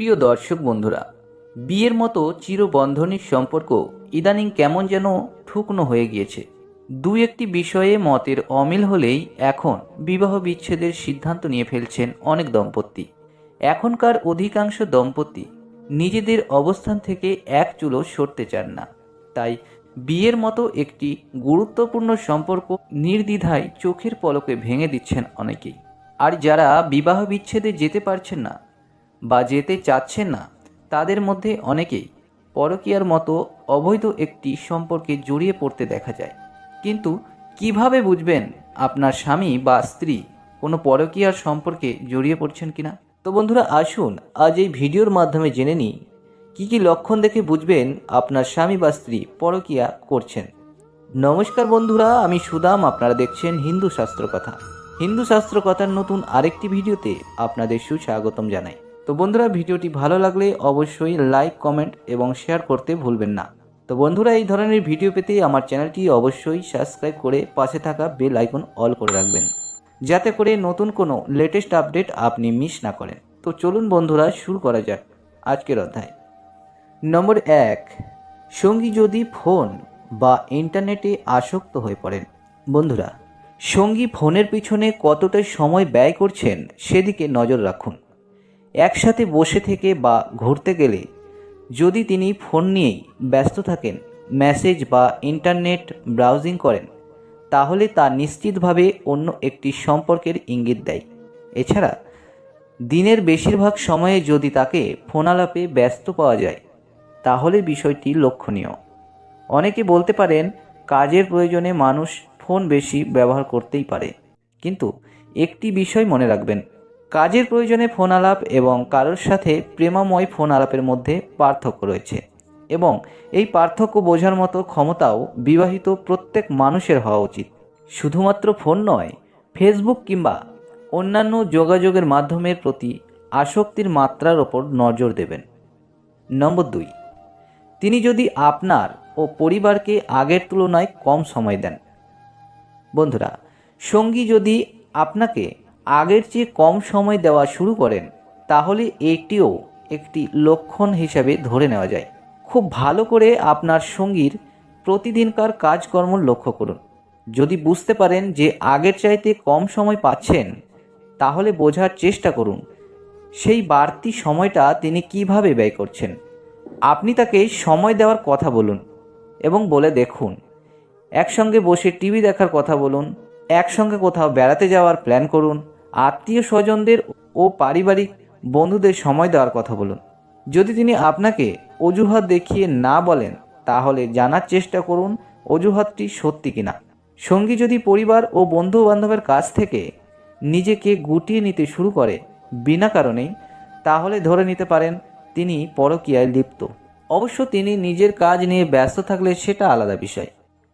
প্রিয় দর্শক বন্ধুরা, বিয়ের মতো চিরবন্ধনিক সম্পর্ক ইদানিং কেমন যেন ঠুকনো হয়ে গিয়েছে। দু একটি বিষয়ে মতের অমিল হলেই এখন বিবাহ বিচ্ছেদের সিদ্ধান্ত নিয়ে ফেলছেন অনেক দম্পতি। এখনকার অধিকাংশ দম্পতি নিজেদের অবস্থান থেকে এক চুলো সরতে চান না। তাই বিয়ের মতো একটি গুরুত্বপূর্ণ সম্পর্ক নির্দ্বিধায় চোখের পলকে ভেঙে দিচ্ছেন অনেকেই। আর যারা বিবাহ বিচ্ছেদে যেতে পারছেন না বা যেতে চাচ্ছেন না, তাদের মধ্যে অনেকেই পরকীয়ার মতো অবৈধ একটি সম্পর্কে জড়িয়ে পড়তে দেখা যায়। কিন্তু কীভাবে বুঝবেন আপনার স্বামী বা স্ত্রী কোনো পরকীয়ার সম্পর্কে জড়িয়ে পড়ছেন কিনা? তো বন্ধুরা, আসুন আজ এই ভিডিওর মাধ্যমে জেনে নিই, কী কী লক্ষণ দেখে বুঝবেন আপনার স্বামী বা স্ত্রী পরকীয়া করছেন। নমস্কার বন্ধুরা, আমি সুদাম, আপনারা দেখছেন হিন্দু শাস্ত্র কথা। হিন্দু শাস্ত্র কথার নতুন আরেকটি ভিডিওতে আপনাদের সুস্বাগতম জানাই। তো বন্ধুরা, ভিডিওটি ভালো লাগলে অবশ্যই লাইক কমেন্ট এবং শেয়ার করতে ভুলবেন না। তো বন্ধুরা, এই ধরনের ভিডিও পেতে আমার চ্যানেলটি অবশ্যই সাবস্ক্রাইব করে পাশে থাকা বেল আইকন অল করে রাখবেন, যাতে করে নতুন কোনো লেটেস্ট আপডেট আপনি মিস না করেন। তো চলুন বন্ধুরা, শুরু করা যাক আজকের অধ্যায়। নম্বর এক, সঙ্গী যদি ফোন বা ইন্টারনেটে আসক্ত হয়ে পড়েন, বন্ধুরা, সঙ্গী ফোনের পিছনে কতটা সময় ব্যয় করছেন সেদিকে নজর রাখুন। একসাথে বসে থেকে বা ঘুরতে গেলে যদি তিনি ফোন নিয়েই ব্যস্ত থাকেন, মেসেজ বা ইন্টারনেট ব্রাউজিং করেন, তাহলে তা নিশ্চিতভাবে অন্য একটি সম্পর্কের ইঙ্গিত দেয়। এছাড়া, দিনের বেশিরভাগ সময়ে যদি তাকে ফোনালাপে ব্যস্ত পাওয়া যায়, তাহলে বিষয়টি লক্ষণীয়। অনেকে বলতে পারেন, কাজের প্রয়োজনে মানুষ ফোন বেশি ব্যবহার করতেই পারে। কিন্তু একটি বিষয় মনে রাখবেন কাজের প্রয়োজনে ফোন আলাপ এবং কারোর সাথে প্রেমাময় ফোন আলাপের মধ্যে পার্থক্য রয়েছে এবং এই পার্থক্য বোঝার মতো ক্ষমতাও বিবাহিত প্রত্যেক মানুষের হওয়া উচিত। শুধুমাত্র ফোন নয়, ফেসবুক কিংবা অন্যান্য যোগাযোগের মাধ্যমের প্রতি আসক্তির মাত্রার ওপর নজর দেবেন। নম্বর দুই, তিনি যদি আপনার ও পরিবারকে আগের তুলনায় কম সময় দেন। বন্ধুরা, সঙ্গী যদি আপনাকে আগের চেয়ে কম সময় দেওয়া শুরু করেন, তাহলে এটিও একটি লক্ষণ হিসাবে ধরে নেওয়া যায়। খুব ভালো করে আপনার সঙ্গীর প্রতিদিনকার কাজকর্ম লক্ষ্য করুন। যদি বুঝতে পারেন যে আগের চাইতে কম সময় পাচ্ছেন, তাহলে বোঝার চেষ্টা করুন, সেই বাড়তি সময়টা তিনি কীভাবে ব্যয় করছেন। আপনি তাকে সময় দেওয়ার কথা বলুন এবং বলে দেখুন, একসঙ্গে বসে টিভি দেখার কথা বলুন একসঙ্গে কোথাও বেড়াতে যাওয়ার প্ল্যান করুন। আত্মীয় স্বজনদের ও পারিবারিক বন্ধুদের সময় দেওয়ার কথা বলুন। যদি তিনি আপনাকে অজুহাত দেখিয়ে না বলেন, তাহলে জানার চেষ্টা করুন অজুহাতটি সত্যি কিনা। সঙ্গী যদি পরিবার ও বন্ধু বান্ধবের কাছ থেকে নিজেকে গুটিয়ে নিতে শুরু করে বিনা কারণেই, তাহলে ধরে নিতে পারেন তিনি পরকীয়ায় লিপ্ত। অবশ্য তিনি নিজের কাজ নিয়ে ব্যস্ত থাকলে সেটা আলাদা বিষয়।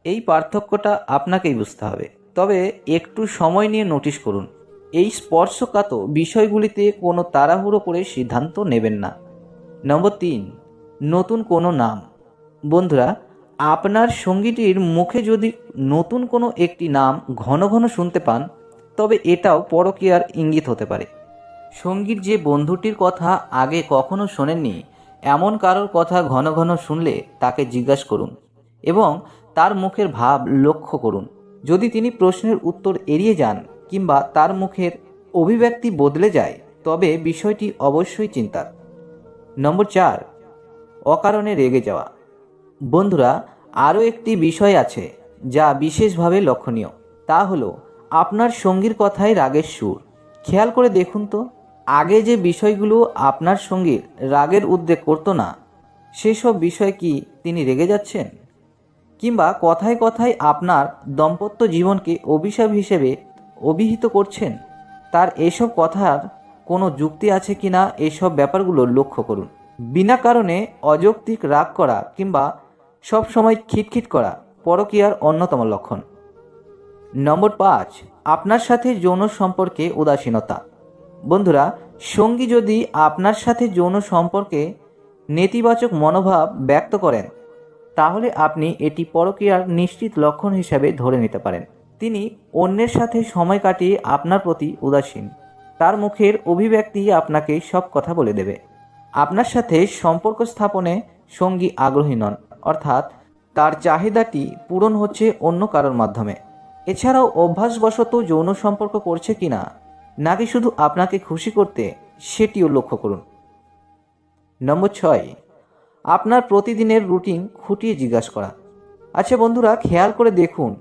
এই পার্থক্যটা আপনাকেই বুঝতে হবে। তবে একটু সময় নিয়ে নোটিশ করুন। এই স্পর্শকাত বিষয়গুলিতে কোনো তাড়াহুড়ো করে সিদ্ধান্ত নেবেন না। নম্বর তিন, নতুন কোনো নাম। বন্ধুরা, আপনার সঙ্গীটির মুখে যদি নতুন কোনো একটি নাম ঘন ঘন শুনতে পান, তবে এটাও পরকীয়ার ইঙ্গিত হতে পারে। সঙ্গীর যে বন্ধুটির কথা আগে কখনো শোনেননি, এমন কারোর কথা ঘন ঘন শুনলে তাকে জিজ্ঞাসা করুন এবং তার মুখের ভাব লক্ষ্য করুন। যদি তিনি প্রশ্নের উত্তর এড়িয়ে যান কিংবা তার মুখের অভিব্যক্তি বদলে যায়, তবে বিষয়টি অবশ্যই চিন্তার। নম্বর চার, অকারণে রেগে যাওয়া। বন্ধুরা, আরও একটি বিষয় আছে যা বিশেষভাবে লক্ষণীয়। তা হলো, আপনার সঙ্গীর কথায় রাগের সুর। খেয়াল করে দেখুন তো, আগে যে বিষয়গুলো আপনার সঙ্গীর রাগের উদ্বেগ করতো না, সেসব বিষয় কি তিনি রেগে যাচ্ছেন? কিংবা কথায় কথায় আপনার দম্পত্য জীবনকে অভিশাপ হিসেবে অভিহিত করছেন, তার এসব কথার কোনো যুক্তি আছে কি না এসব ব্যাপারগুলো লক্ষ্য করুন। বিনা কারণে অযৌক্তিক রাগ করা কিংবা সব সময় খিটখিট করা পরকীয়ার অন্যতম লক্ষণ। নম্বর পাঁচ, আপনার সাথে যৌন সম্পর্কে উদাসীনতা। বন্ধুরা, সঙ্গী যদি আপনার সাথে যৌন সম্পর্কে নেতিবাচক মনোভাব ব্যক্ত করেন তাহলে আপনি এটি পরকীয়ার নিশ্চিত লক্ষণ হিসাবে ধরে নিতে পারেন। তিনি অন্যের সাথে সময় কাটিয়ে আপনার প্রতি উদাসীন। তার মুখের অভিব্যক্তি আপনাকে সব কথা বলে দেবে। আপনার সাথে সম্পর্ক স্থাপনে সঙ্গী আগ্রহী নন, অর্থাৎ তার চাহিদাটি পূরণ হচ্ছে অন্য কারোর মাধ্যমে। এছাড়াও অভ্যাসবশত যৌন সম্পর্ক করছে কিনা, নাকি শুধু আপনাকে খুশি করতে, সেটিও লক্ষ্য করুন। নম্বর ছয়। আপনার প্রতিদিনের রুটিন খুঁটিয়ে জিজ্ঞাসা করা। আচ্ছা বন্ধুরা, খেয়াল করে দেখুন,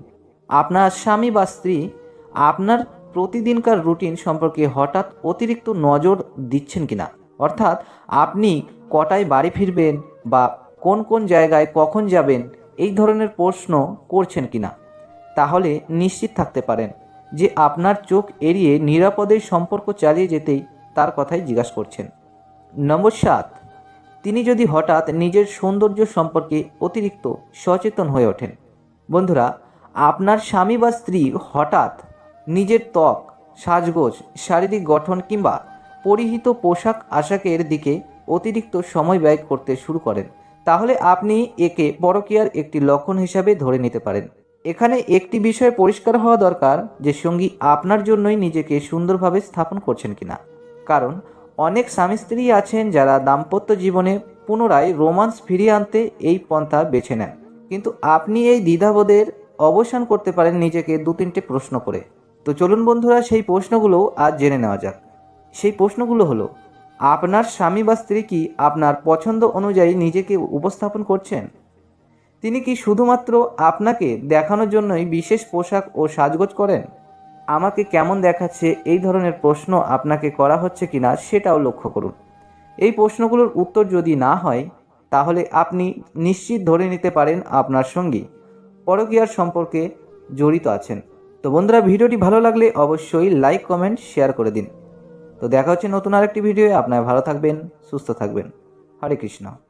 আপনার স্বামী বা স্ত্রী আপনার প্রতিদিনকার রুটিন সম্পর্কে হঠাৎ অতিরিক্ত নজর দিচ্ছেন কিনা? অর্থাৎ আপনি কটায় বাড়ি ফিরবেন বা কোন কোন জায়গায় কখন যাবেন, এই ধরনের প্রশ্ন করছেন কিনা? তাহলে নিশ্চিত থাকতে পারেন যে আপনার চোখ এড়িয়ে নিরাপদে সম্পর্ক চালিয়ে যেতেই তার কথাই জিজ্ঞাসা করছেন। নম্বর সাত তিনি যদি হঠাৎ নিজের সৌন্দর্য সম্পর্কে অতিরিক্ত সচেতন হয়ে ওঠেন। বন্ধুরা, আপনার স্বামী বা স্ত্রী হঠাৎ নিজের ত্বক, সাজগোজ, শারীরিক গঠন কিংবা পরিহিত পোশাক আশাকের দিকে অতিরিক্ত সময় ব্যয় করতে শুরু করেন, তাহলে আপনি একে পরকীয়ার একটি লক্ষণ হিসাবে ধরে নিতে পারেন। এখানে একটি বিষয় পরিষ্কার হওয়া দরকার যে সঙ্গী আপনার জন্যই নিজেকে সুন্দরভাবে স্থাপন করছেন কিনা। কারণ অনেক স্বামী স্ত্রী আছেন যারা দাম্পত্য জীবনে পুনরায় রোমান্স ফিরিয়ে আনতে এই পন্থা বেছে নেন। কিন্তু আপনি এই দ্বিধাবোধের অবসান করতে পারেন নিজেকে দু তিনটে প্রশ্ন করে। তো চলুন বন্ধুরা, সেই প্রশ্নগুলো আজ জেনে নেওয়া যাক। সেই প্রশ্নগুলো হলো, আপনার স্বামী বা স্ত্রী কি আপনার পছন্দ অনুযায়ী নিজেকে উপস্থাপন করছেন? তিনি কি শুধুমাত্র আপনাকে দেখানোর জন্যই বিশেষ পোশাক ও সাজগোজ করেন? আমাকে কেমন দেখাচ্ছে এই ধরনের প্রশ্ন আপনাকে করা হচ্ছে কিনা সেটাও লক্ষ্য করুন। এই প্রশ্নগুলোর উত্তর যদি না হয়, তাহলে আপনি নিশ্চিত ধরে নিতে পারেন আপনার সঙ্গী। পরকীয়ার সম্পর্কে জড়িত আছেন। তো বন্ধুরা, ভিডিওটি ভালো লাগলে অবশ্যই লাইক, কমেন্ট, শেয়ার করে দিন। তো দেখা হচ্ছে নতুন আরেকটি ভিডিও আপনারা ভালো থাকবেন, সুস্থ থাকবেন। হরে কৃষ্ণ।